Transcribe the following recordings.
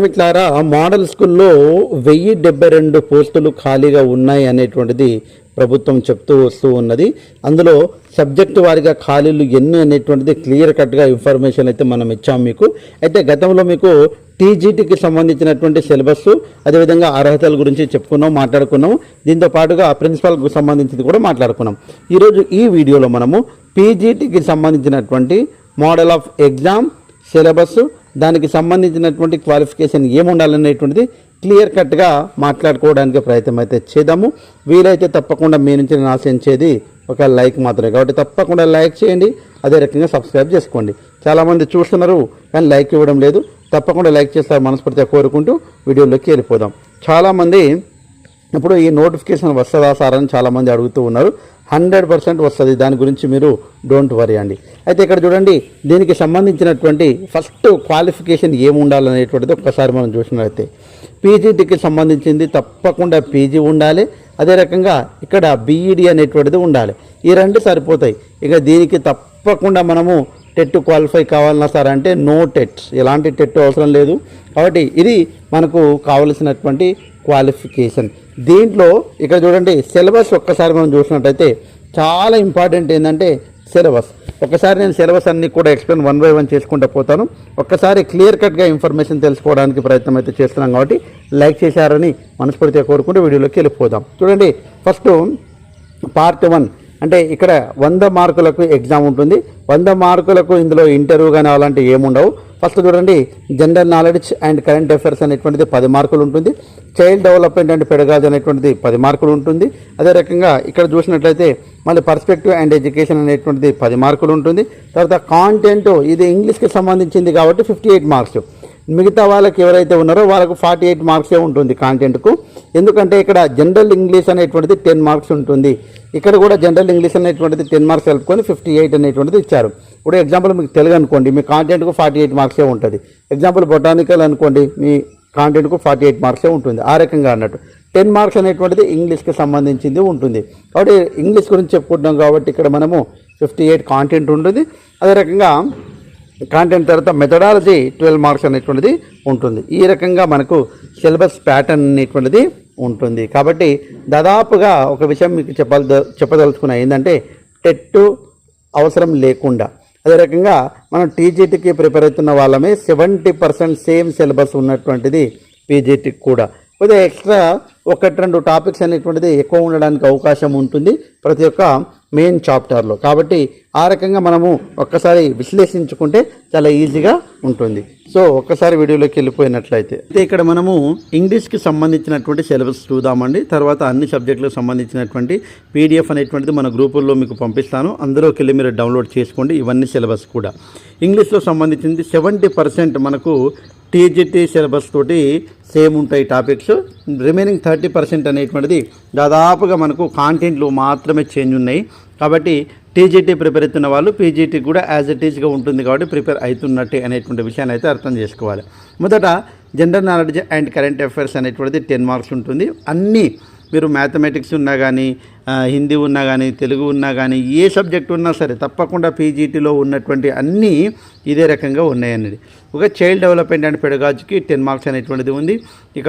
మిట్లారా model స్కూల్లో వెయ్యి డెబ్బై రెండు పోస్టులు ఖాళీగా ఉన్నాయి అనేటువంటిది ప్రభుత్వం చెప్తూ వస్తూ ఉన్నది. అందులో సబ్జెక్టు వారిగా ఖాళీలు ఎన్ని అనేటువంటిది క్లియర్ కట్గా ఇన్ఫర్మేషన్ అయితే మనం ఇచ్చాం మీకు. అయితే గతంలో మీకు టీజీటీకి సంబంధించినటువంటి సిలబస్ అదేవిధంగా అర్హతల గురించి చెప్పుకున్నాం మాట్లాడుకున్నాం. దీంతో పాటుగా ప్రిన్సిపాల్కు సంబంధించింది కూడా మాట్లాడుకున్నాం. ఈరోజు ఈ వీడియోలో మనము పీజీటీకి సంబంధించినటువంటి మోడల్ ఆఫ్ ఎగ్జామ్ సిలబస్ దానికి సంబంధించినటువంటి క్వాలిఫికేషన్ ఏముండాలనేటువంటిది క్లియర్ కట్గా మాట్లాడుకోవడానికి ప్రయత్నం అయితే చేద్దాము. వీలైతే తప్పకుండా మీ నుంచి నేను ఆశించేది ఒక లైక్ మాత్రమే. కాబట్టి తప్పకుండా లైక్ చేయండి అదే రకంగా సబ్స్క్రైబ్ చేసుకోండి. చాలామంది చూస్తున్నారు కానీ లైక్ ఇవ్వడం లేదు. తప్పకుండా లైక్ చేస్తారు మనస్ఫూర్తిగా కోరుకుంటూ వీడియోలోకి వెళ్ళిపోదాం. చాలామంది ఇప్పుడు ఈ నోటిఫికేషన్ వస్తుందా సార్ అని చాలామంది అడుగుతూ ఉన్నారు. హండ్రెడ్ పర్సెంట్ వస్తుంది. దాని గురించి మీరు డోంట్ వరీ అండి. అయితే ఇక్కడ చూడండి దీనికి సంబంధించినటువంటి ఫస్ట్ క్వాలిఫికేషన్ ఏమి ఉండాలనేటువంటిది ఒక్కసారి మనం చూసినట్లయితే పీజీటీకి సంబంధించింది తప్పకుండా పీజీ ఉండాలి. అదే రకంగా ఇక్కడ బీఈడి అనేటువంటిది ఉండాలి. ఈ రెండు సరిపోతాయి. ఇక దీనికి తప్పకుండా మనము టెట్ క్వాలిఫై కావాలన్నా సార్ అంటే నో టెట్స్ ఎలాంటి టెట్ అవసరం లేదు. కాబట్టి ఇది మనకు కావలసినటువంటి క్వాలిఫికేషన్ దీంట్లో ఇక్కడ చూడండి సిలబస్ ఒక్కసారి మనం చూసినట్టయితే చాలా ఇంపార్టెంట్ ఏంటంటే సిలబస్. ఒకసారి నేను సిలబస్ అన్ని కూడా ఎక్స్ప్లెయిన్ వన్ బై వన్ చేసుకుంటూ పోతాను. ఒక్కసారి క్లియర్ కట్గా ఇన్ఫర్మేషన్ తెలుసుకోవడానికి ప్రయత్నం అయితే చేస్తున్నాం కాబట్టి లైక్ చేశారని మనస్ఫూర్తిగా కోరుకుంటూ వీడియోలోకి వెళ్ళిపోదాం. చూడండి ఫస్ట్ పార్ట్ వన్. అంటే ఇక్కడ వంద మార్కులకు ఎగ్జామ్ ఉంటుంది. వంద మార్కులకు ఇందులో ఇంటర్వ్యూ కానీ అలాంటివి ఏముండవు. ఫస్ట్ చూడండి general knowledge and current affairs అనేటువంటిది పది మార్కులు ఉంటుంది. చైల్డ్ డెవలప్మెంట్ అండ్ పెడగాజ్ అనేటువంటిది పది మార్కులు ఉంటుంది. అదే రకంగా ఇక్కడ చూసినట్లయితే మళ్ళీ పర్స్పెక్టివ్ అండ్ ఎడ్యుకేషన్ అనేటువంటిది పది మార్కులు ఉంటుంది. తర్వాత కాంటెంట్ ఇది ఇంగ్లీష్కి సంబంధించింది కాబట్టి ఫిఫ్టీ ఎయిట్ మార్క్స్ మిగతా వాళ్ళకి ఎవరైతే ఉన్నారో వాళ్ళకు ఫార్టీ ఎయిట్ మార్క్సే ఉంటుంది కాంటెంట్కు ఎందుకంటే ఇక్కడ జనరల్ ఇంగ్లీష్ అనేటువంటిది టెన్ మార్క్స్ ఉంటుంది. ఇక్కడ కూడా జనరల్ ఇంగ్లీష్ అనేటువంటిది టెన్ మార్క్స్ కలుపుకొని ఫిఫ్టీ ఎయిట్ అనేటువంటిది ఇచ్చారు. ఇప్పుడు ఎగ్జాంపుల్ మీకు తెలుగు అనుకోండి మీ కాంటెంట్కు ఫార్టీ ఎయిట్ మార్క్సే ఉంటుంది. ఎగ్జాంపుల్ బొటానికల్ అనుకోండి మీ కాంటెంట్కు ఫార్టీ ఎయిట్ మార్క్సే ఉంటుంది. ఆ రకంగా అన్నట్టు. టెన్ మార్క్స్ అనేటువంటిది ఇంగ్లీష్కి సంబంధించింది ఉంటుంది. కాబట్టి ఇంగ్లీష్ గురించి చెప్పుకుంటున్నాం కాబట్టి ఇక్కడ మనము ఫిఫ్టీ ఎయిట్ కాంటెంట్ ఉంటుంది. అదే రకంగా కాంటెంట్ తర్వాత మెథడాలజీ ట్వెల్వ్ మార్క్స్ అనేటువంటిది ఉంటుంది. ఈ రకంగా మనకు సిలబస్ ప్యాటర్న్ అనేటువంటిది ఉంటుంది. కాబట్టి దాదాపుగా ఒక విషయం మీకు చెప్పాలి చెప్పదలుచుకున్నా ఏంటంటే టెట్ అవసరం లేకుండా అదే రకంగా మనం టీజీటీకి ప్రిపేర్ అవుతున్న వాళ్ళమే సెవెంటీ పర్సెంట్ సేమ్ సిలబస్ ఉన్నటువంటిది పీజీటీకి కూడా. కొద్దిగా ఎక్స్ట్రా ఒకటి రెండు టాపిక్స్ అనేటువంటిది ఎక్కువ ఉండడానికి అవకాశం ఉంటుంది. ప్రతి ఒక్క మెయిన్ చాప్టర్లో కాబట్టి ఆ రకంగా మనము ఒక్కసారి విశ్లేషించుకుంటే చాలా ఈజీగా ఉంటుంది. సో ఒక్కసారి వీడియోలోకి వెళ్ళిపోయినట్లయితే. అయితే ఇక్కడ మనము ఇంగ్లీష్కి సంబంధించినటువంటి సిలబస్ చూద్దామండి. తర్వాత అన్ని సబ్జెక్టులకు సంబంధించినటువంటి పీడిఎఫ్ అనేటువంటిది మన గ్రూపుల్లో మీకు పంపిస్తాను. అందులోకి వెళ్ళి మీరు డౌన్లోడ్ చేసుకోండి. ఇవన్నీ సిలబస్ కూడా. ఇంగ్లీష్లో సంబంధించింది సెవెంటీ పర్సెంట్ మనకు టీజీటీ సిలబస్ తోటి సేమ్ ఉంటాయి టాపిక్స్. రిమైనింగ్ థర్టీ పర్సెంట్ అనేటువంటిది దాదాపుగా మనకు కాంటెంట్లు మాత్రమే చేంజ్ ఉన్నాయి. కాబట్టి టీజీటీ ప్రిపేర్ అవుతున్న వాళ్ళు పీజీటీ కూడా యాజ్ ఇట్ ఈజ్గా ఉంటుంది కాబట్టి ప్రిపేర్ అవుతున్నట్టే అనేటువంటి విషయాన్ని అయితే అర్థం చేసుకోవాలి. మొదట general knowledge and current affairs అనేటువంటిది టెన్ మార్క్స్ ఉంటుంది. అన్నీ మీరు మ్యాథమెటిక్స్ ఉన్నా కానీ హిందీ ఉన్నా కానీ తెలుగు ఉన్నా కానీ ఏ సబ్జెక్ట్ ఉన్నా సరే తప్పకుండా పీజీటీలో ఉన్నటువంటి అన్నీ ఇదే రకంగా ఉన్నాయన్నది. ఒక చైల్డ్ డెవలప్మెంట్ అండ్ పెడగాజ్కి టెన్ మార్క్స్ అనేటువంటిది ఉంది. ఇక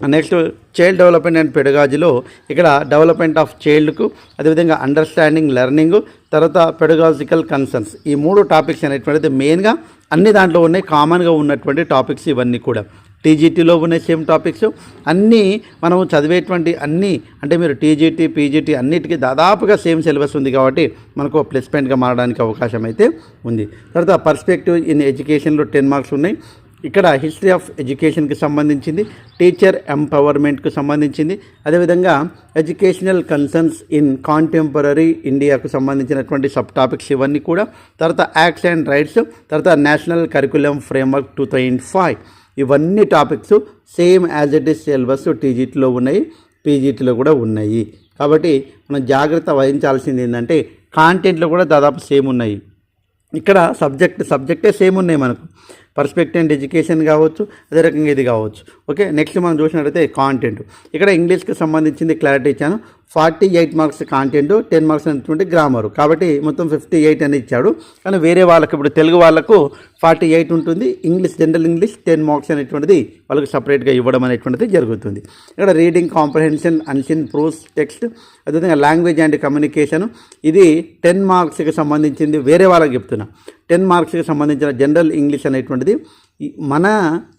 నెక్స్ట్ చైల్డ్ డెవలప్మెంట్ అండ్ పెడగాజీలో ఇక్కడ డెవలప్మెంట్ ఆఫ్ చైల్డ్కు అదేవిధంగా అండర్స్టాండింగ్ లెర్నింగ్ తర్వాత పెడగాజికల్ కన్సర్న్స్ ఈ మూడు టాపిక్స్ అనేటువంటిది మెయిన్గా అన్ని దాంట్లో ఉన్నాయి కామన్గా ఉన్నటువంటి టాపిక్స్ ఇవన్నీ కూడా. టీజీటీలో ఉన్న సేమ్ టాపిక్స్ అన్నీ మనము చదివేటువంటి అన్నీ అంటే మీరు టీజీటీ పీజీటీ అన్నిటికీ దాదాపుగా సేమ్ సిలబస్ ఉంది కాబట్టి మనకు ప్లస్ పాయింట్గా మారడానికి అవకాశం అయితే ఉంది. తర్వాత పర్స్పెక్టివ్ ఇన్ ఎడ్యుకేషన్లో టెన్ మార్క్స్ ఉన్నాయి. ఇక్కడ హిస్టరీ ఆఫ్ ఎడ్యుకేషన్కి సంబంధించింది టీచర్ ఎంపవర్మెంట్కు సంబంధించింది. అదేవిధంగా ఎడ్యుకేషనల్ కన్సర్న్స్ ఇన్ కాంటెంపరీ ఇండియాకు సంబంధించినటువంటి సబ్ టాపిక్స్ ఇవన్నీ కూడా తర్వాత యాక్ట్స్ అండ్ రైట్స్ తర్వాత national curriculum framework two thousand five ఇవన్నీ topics same as it is syllabus టీజీటీలో ఉన్నాయి పీజీటీలో కూడా ఉన్నాయి. కాబట్టి మనం జాగ్రత్త వహించాల్సింది ఏంటంటే కాంటెంట్లో కూడా దాదాపు సేమ్ ఉన్నాయి. ఇక్కడ సబ్జెక్ట్ సబ్జెక్టే సేమ్ ఉన్నాయి మనకు. పర్స్పెక్టివ్ అండ్ ఎడ్యుకేషన్ కావచ్చు అదే రకంగా ఇది కావచ్చు. ఓకే నెక్స్ట్ మనం చూసినట్లయితే కాంటెంట్ ఇక్కడ ఇంగ్లీష్కి సంబంధించింది క్లారిటీ ఇచ్చాను. Forty eight marks content ten marks అనేటువంటి గ్రామరు కాబట్టి మొత్తం ఫిఫ్టీ ఎయిట్ అని ఇచ్చాడు. కానీ వేరే వాళ్ళకి ఇప్పుడు తెలుగు వాళ్ళకు ఫార్టీ ఎయిట్ ఉంటుంది. English general English ten marks అనేటువంటిది వాళ్ళకి సపరేట్గా ఇవ్వడం అనేటువంటిది జరుగుతుంది. ఇక్కడ reading comprehension unseen proof text అదేవిధంగా లాంగ్వేజ్ అండ్ కమ్యూనికేషన్ ఇది టెన్ మార్క్స్కి సంబంధించింది. వేరే వాళ్ళకి చెప్తున్నా. టెన్ మార్క్స్కి సంబంధించిన జనరల్ ఇంగ్లీష్ అనేటువంటిది. మన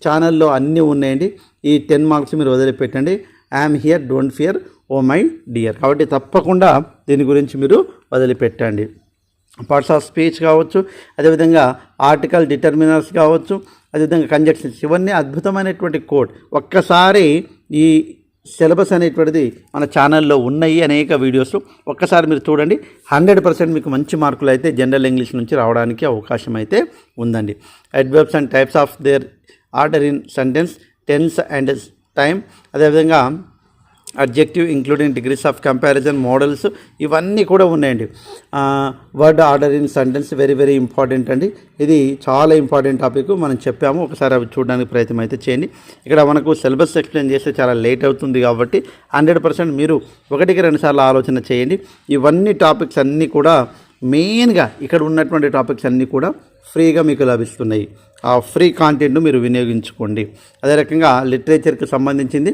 ఛానల్లో అన్నీ ఉన్నాయండి. ఈ టెన్ మార్క్స్ మీరు వదిలిపెట్టండి. I'm here don't fear oh my dear కాబట్టి తప్పకుండా దీని గురించి మీరు వదిలిపెట్టండి. పార్ట్స్ ఆఫ్ స్పీచ్ కావచ్చు అదేవిధంగా ఆర్టికల్ డిటర్మినర్స్ కావచ్చు అదేవిధంగా కంజక్షన్స్ ఇవన్నీ అద్భుతమైనటువంటి కోడ్ ఒక్కసారి ఈ సిలబస్ అనేటువంటిది మన ఛానల్లో ఉన్నాయి అనేక వీడియోస్. ఒక్కసారి మీరు చూడండి. హండ్రెడ్ పర్సెంట్ మీకు మంచి మార్కులు అయితే జనరల్ ఇంగ్లీష్ నుంచి రావడానికి అవకాశం అయితే ఉందండి. Adverbs and types of their order in sentence tense and time అదేవిధంగా adjective including degrees of comparison modals ఇవన్నీ కూడా ఉన్నాయండి. Word order in sentence very very important అండి. ఇది చాలా ఇంపార్టెంట్ టాపిక్ మనం చెప్పాము ఒకసారి అవి చూడడానికి ప్రయత్నం అయితే చేయండి. ఇక్కడ మనకు సిలబస్ ఎక్స్ప్లెయిన్ చేస్తే చాలా లేట్ అవుతుంది కాబట్టి హండ్రెడ్ పర్సెంట్ మీరు ఒకటికి రెండుసార్లు ఆలోచన చేయండి. ఇవన్నీ టాపిక్స్ అన్నీ కూడా మెయిన్గా ఇక్కడ ఉన్నటువంటి టాపిక్స్ అన్నీ కూడా ఫ్రీగా మీకు లభిస్తున్నాయి. ఆ ఫ్రీ కాంటెంట్ను మీరు వినియోగించుకోండి. అదే రకంగా లిటరేచర్కి సంబంధించింది.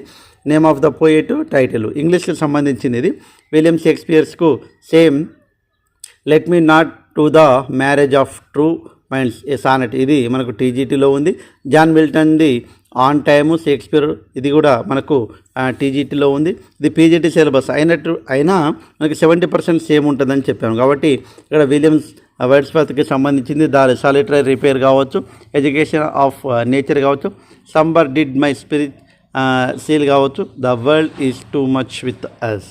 Name of the poet title. ఇంగ్లీష్కి సంబంధించింది ఇది William షేక్స్పియర్స్కు same. Let me not to the marriage of true minds. A sonnet. ఇది మనకు టీజీటీలో ఉంది. జాన్ మిల్టన్ది ఆన్ టైము షేక్స్పియర్. ఇది కూడా మనకు టీజీటీలో ఉంది. ఇది పీజీటీ సిలబస్. అయినట్టు అయినా మనకి సెవెంటీ పర్సెంట్ సేమ్ ఉంటుందని చెప్పాను కాబట్టి ఇక్కడ విలియమ్స్ వర్డ్స్వర్త్కి సంబంధించింది. దాని సాలిటరీ రిపేర్ కావచ్చు. ఎడ్యుకేషన్ ఆఫ్ నేచర్ కావచ్చు. Slumber did my spirit seal కావచ్చు. The world is too much with us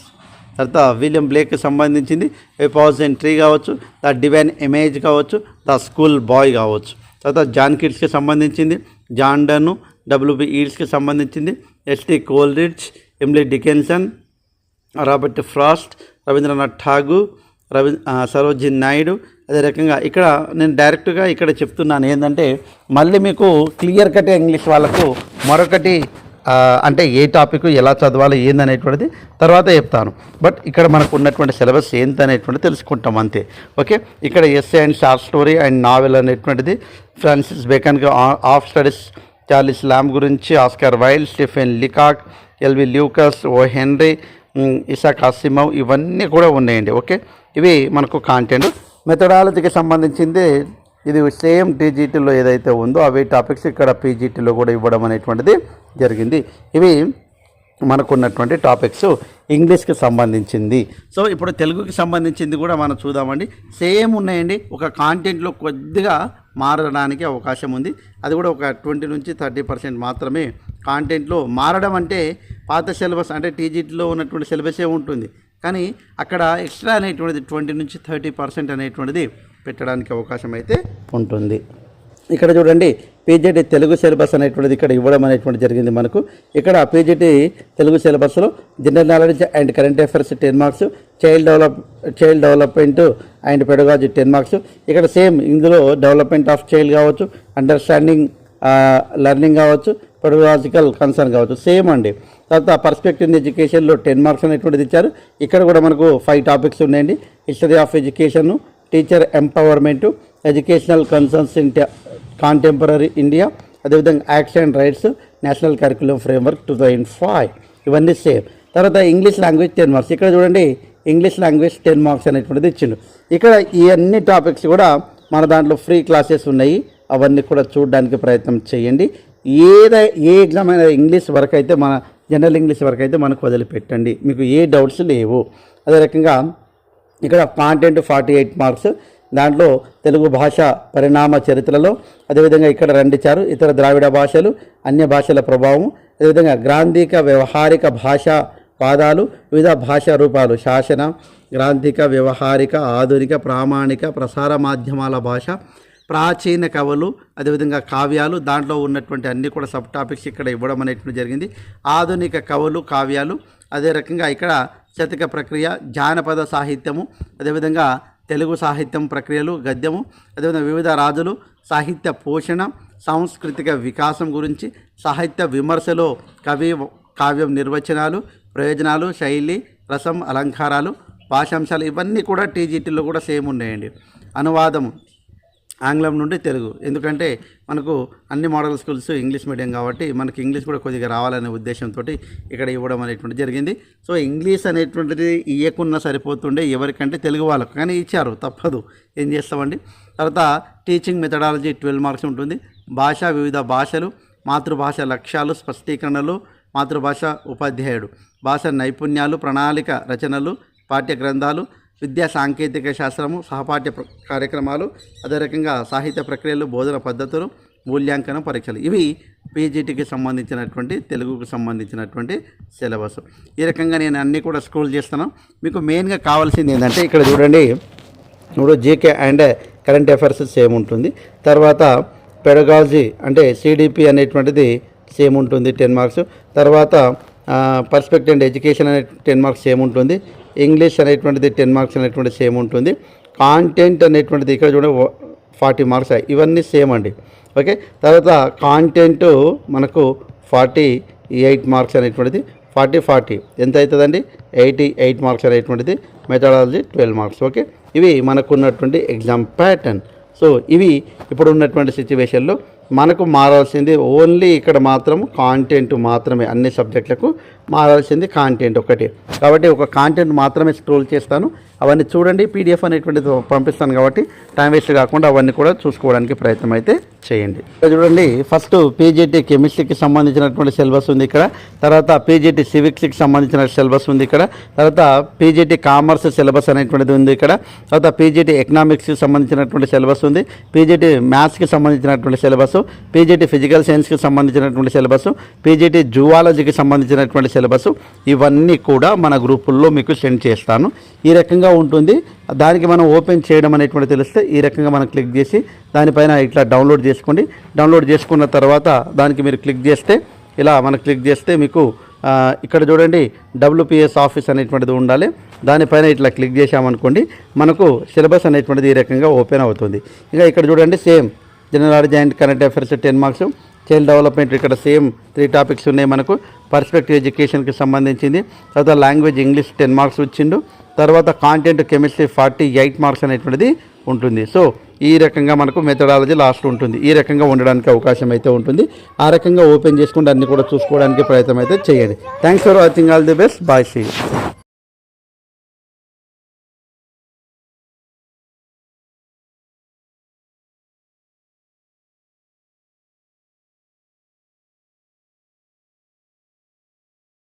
తర్వాత విలియం బ్లేక్కి సంబంధించింది. ఏ పాజ్ ట్రీ కావచ్చు. ద డివైన్ ఇమేజ్ కావచ్చు. ద స్కూల్ బాయ్ కావచ్చు. తర్వాత జాన్ కిడ్స్కి సంబంధించింది. జాన్ డన్ డబ్ల్యూబి ఈడ్స్కి సంబంధించింది. ST Coleridge Emily Dickinson Robert Frost Rabindranath Tagore Ravi Sarojini Naidu. అదే రకంగా ఇక్కడ నేను డైరెక్ట్గా ఇక్కడ చెప్తున్నాను ఏంటంటే మళ్ళీ మీకు క్లియర్ కట్ ఇంగ్లీష్ వాళ్ళకు మరొకటి అంటే ఏ టాపిక్ ఎలా చదవాలి ఏందనేటువంటిది తర్వాత చెప్తాను. బట్ ఇక్కడ మనకు ఉన్నటువంటి సిలబస్ ఏంటనేటువంటిది తెలుసుకుంటాం అంతే. ఓకే? ఇక్కడ essay and short story and novel అనేటువంటిది ఫ్రాన్సిస్ బేకన్కి ఆఫ్ స్టడీస్ చార్లిస్ లామ్ గురించి Oscar Wilde Stephen Leacock LV Lucas O Henry um, Asimov ఇవన్నీ కూడా ఉన్నాయండి. ఓకే? ఇవి మనకు కాంటెంట్ మెథడాలజీకి సంబంధించింది ఇది సేమ్ టీజీటీలో ఏదైతే ఉందో అవి టాపిక్స్ ఇక్కడ పీజీటీలో కూడా ఇవ్వడం అనేటువంటిది జరిగింది. ఇవి మనకున్నటువంటి టాపిక్స్ ఇంగ్లీష్కి సంబంధించింది. సో ఇప్పుడు తెలుగుకి సంబంధించింది కూడా మనం చూద్దామండి. సేమ్ ఉన్నాయండి. ఒక కాంటెంట్లో కొద్దిగా మారడానికి అవకాశం ఉంది. అది కూడా ఒక ట్వంటీ నుంచి థర్టీ పర్సెంట్ మాత్రమే కాంటెంట్లో మారడం అంటే పాత సిలబస్ అంటే టీజీటీలో ఉన్నటువంటి సిలబసే ఉంటుంది. కానీ అక్కడ ఎక్స్ట్రా అనేటువంటిది ట్వంటీ నుంచి థర్టీ పర్సెంట్ అనేటువంటిది పెట్టడానికి అవకాశం అయితే ఉంటుంది. ఇక్కడ చూడండి పీజీటీ తెలుగు సిలబస్ అనేటువంటిది ఇక్కడ ఇవ్వడం అనేటువంటి జరిగింది మనకు. ఇక్కడ పీజీటీ తెలుగు సిలబస్లో general knowledge and current affairs ten marks child develop child development and pedagogy ten marks. ఇక్కడ సేమ్ ఇందులో డెవలప్మెంట్ ఆఫ్ చైల్డ్ కావచ్చు అండర్స్టాండింగ్ లెర్నింగ్ కావచ్చు పెడగాజికల్ కన్సర్న్ కావచ్చు సేమ్ అండి. తర్వాత పర్స్పెక్టివ్ ఇన్ ఎడ్యుకేషన్లో టెన్ మార్క్స్ అనేటువంటిది ఇచ్చారు. ఇక్కడ కూడా మనకు ఫైవ్ టాపిక్స్ ఉన్నాయండి. History of education teacher empowerment educational concerns in contemporary India అదేవిధంగా action and rights national curriculum framework two thousand five. ఇవన్నీ సేమ్. తర్వాత ఇంగ్లీష్ లాంగ్వేజ్ టెన్ మార్క్స్. ఇక్కడ చూడండి ఇంగ్లీష్ లాంగ్వేజ్ టెన్ మార్క్స్ అనేటువంటిది ఇచ్చిండు. ఇక్కడ ఈ అన్ని టాపిక్స్ కూడా మన దాంట్లో ఫ్రీ క్లాసెస్ ఉన్నాయి. అవన్నీ కూడా చూడడానికి ప్రయత్నం చేయండి. ఏదై ఏ ఎగ్జామ్ అయినా ఇంగ్లీష్ వరకు అయితే మన జనరల్ ఇంగ్లీష్ వరకు అయితే మనకు వదిలిపెట్టండి. మీకు ఏ డౌట్స్ లేవు. అదే రకంగా ఇక్కడ కాంటెంట్ ఫార్టీ ఎయిట్ మార్క్స్ దాంట్లో తెలుగు భాష పరిణామ చరిత్రలో అదేవిధంగా ఇక్కడ రెండిచ్చారు ఇతర ద్రావిడ భాషలు అన్య భాషల ప్రభావం అదేవిధంగా గ్రాంధిక వ్యవహారిక భాషా పాదాలు వివిధ భాషా రూపాలు శాసన గ్రాంధిక వ్యవహారిక ఆధునిక ప్రామాణిక ప్రసార మాధ్యమాల భాష ప్రాచీన కవులు అదేవిధంగా కావ్యాలు దాంట్లో ఉన్నటువంటి అన్ని కూడా సబ్ టాపిక్స్ ఇక్కడ ఇవ్వడం అనేటువంటి జరిగింది. ఆధునిక కవులు కావ్యాలు అదే రకంగా ఇక్కడ శతక ప్రక్రియ జానపద సాహిత్యము అదేవిధంగా తెలుగు సాహిత్యం ప్రక్రియలు గద్యము అదేవిధంగా వివిధ రాజులు సాహిత్య పోషణ సాంస్కృతిక వికాసం గురించి సాహిత్య విమర్శలో కవి కావ్యం నిర్వచనాలు ప్రయోజనాలు శైలి రసం అలంకారాలు భాషాంశాలు ఇవన్నీ కూడా టీజీటీలో కూడా సేమ్ ఉన్నాయండి. అనువాదం ఆంగ్లం నుండి తెలుగు. ఎందుకంటే మనకు అన్ని మోడల్ స్కూల్స్ ఇంగ్లీష్ మీడియం కాబట్టి మనకి ఇంగ్లీష్ కూడా కొద్దిగా రావాలనే ఉద్దేశంతో ఇక్కడ ఇవ్వడం అనేటువంటి జరిగింది. సో ఇంగ్లీష్ అనేటువంటిది ఇవ్వకున్నా సరిపోతుండే ఎవరికంటే తెలుగు వాళ్ళకు. కానీ ఇచ్చారు తప్పదు. ఏం చేస్తామండి? తర్వాత టీచింగ్ మెథడాలజీ ట్వెల్వ్ మార్క్స్ ఉంటుంది. భాష వివిధ భాషలు మాతృభాష లక్ష్యాలు స్పష్టీకరణలు మాతృభాష ఉపాధ్యాయుడు. భాష నైపుణ్యాలు ప్రణాళిక రచనలు పాఠ్య గ్రంథాలు విద్యా సాంకేతిక శాస్త్రము సహపాఠ్య కార్యక్రమాలు అదే రకంగా సాహిత్య ప్రక్రియలు బోధన పద్ధతులు మూల్యాంకనం పరీక్షలు. ఇవి పీజీటీకి సంబంధించినటువంటి తెలుగుకు సంబంధించినటువంటి సిలబస్. ఈ రకంగా నేను అన్నీ కూడా స్కూల్ చేస్తాను మీకు మెయిన్గా కావాల్సింది ఏంటంటే ఇక్కడ చూడండి. ఇప్పుడు GK and current affairs same ఉంటుంది. తర్వాత పెడగాలజీ అంటే సిడిపి అనేటువంటిది సేమ్ ఉంటుంది టెన్ మార్క్స్. తర్వాత పర్స్పెక్ట్ అండ్ ఎడ్యుకేషన్ అనే టెన్ మార్క్స్ సేమ్ ఉంటుంది. ఇంగ్లీష్ అనేటువంటిది టెన్ మార్క్స్ అనేటువంటి సేమ్ ఉంటుంది. కాంటెంట్ అనేటువంటిది ఇక్కడ చూడ ఫార్టీ మార్క్స్ ఇవన్నీ సేమ్ అండి. ఓకే తర్వాత కాంటెంట్ మనకు ఫార్టీ ఎయిట్ మార్క్స్ అనేటువంటిది. ఫార్టీ ఫార్టీ ఎంత అవుతుందండి? ఎయిటీ ఎయిట్ మార్క్స్ అనేటువంటిది. మెథడాలజీ ట్వెల్వ్ మార్క్స్ ఓకే ఇవి మనకున్నటువంటి ఎగ్జామ్ ప్యాటర్న్ సో ఇవి ఇప్పుడు ఉన్నటువంటి సిచ్యువేషన్లో మనకు మారాల్సింది ఓన్లీ ఇక్కడ మాత్రం కాంటెంట్ మాత్రమే అన్ని సబ్జెక్టులకు మారాల్సింది కాంటెంట్ ఒకటి. కాబట్టి ఒక కాంటెంట్ మాత్రమే స్క్రోల్ చేస్తాను. అవన్నీ చూడండి పీడిఎఫ్ అనేటువంటిది పంపిస్తాను కాబట్టి టైం వేస్ట్ కాకుండా అవన్నీ కూడా చూసుకోవడానికి ప్రయత్నం అయితే చేయండి. చూడండి ఫస్ట్ పీజీటీ కెమిస్ట్రీకి సంబంధించినటువంటి సిలబస్ ఉంది ఇక్కడ. తర్వాత పీజీటీ సివిక్స్కి సంబంధించిన సిలబస్ ఉంది ఇక్కడ. తర్వాత పీజీటీ కామర్స్ సిలబస్ అనేటువంటిది ఉంది ఇక్కడ. తర్వాత పీజీటీ ఎకనామిక్స్కి సంబంధించినటువంటి సిలబస్ ఉంది. పీజీటీ మ్యాథ్స్కి సంబంధించినటువంటి సిలబస్ పీజీటీ ఫిజికల్ సైన్స్కి సంబంధించినటువంటి సిలబస్ పీజీటీ జువాలజీకి సంబంధించినటువంటి సిలబస్ ఇవన్నీ కూడా మన గ్రూపుల్లో మీకు సెండ్ చేస్తాను. ఈ రకంగా ఉంటుంది. దానికి మనం ఓపెన్ చేయడం అనేటువంటి తెలిస్తే ఈ రకంగా మనం క్లిక్ చేసి దానిపైన ఇట్లా డౌన్లోడ్ చేసుకోండి. డౌన్లోడ్ చేసుకున్న తర్వాత దానికి మీరు క్లిక్ చేస్తే ఇలా మనం క్లిక్ చేస్తే మీకు ఇక్కడ చూడండి డబ్ల్యూపిఎస్ ఆఫీస్ అనేటువంటిది ఉండాలి. దానిపైన ఇట్లా క్లిక్ చేసామనుకోండి మనకు సిలబస్ అనేటువంటిది ఈ రకంగా ఓపెన్ అవుతుంది. ఇంకా ఇక్కడ చూడండి same general knowledge and current affairs ten marks. Child development ఇక్కడ సేమ్ త్రీ టాపిక్స్ ఉన్నాయి మనకు. పర్స్పెక్టివ్ ఎడ్యుకేషన్కి సంబంధించింది. తర్వాత లాంగ్వేజ్ ఇంగ్లీష్ టెన్ మార్క్స్ వచ్చిండు. తర్వాత content chemistry forty eight marks అనేటువంటిది ఉంటుంది. సో ఈ రకంగా మనకు మెథడాలజీ లాస్ట్ ఉంటుంది. ఈ రకంగా ఉండడానికి అవకాశం అయితే ఉంటుంది. ఆ రకంగా ఓపెన్ చేసుకుంటే అన్ని కూడా చూసుకోవడానికి ప్రయత్నం అయితే చేయండి. Thanks for watching all the best bye see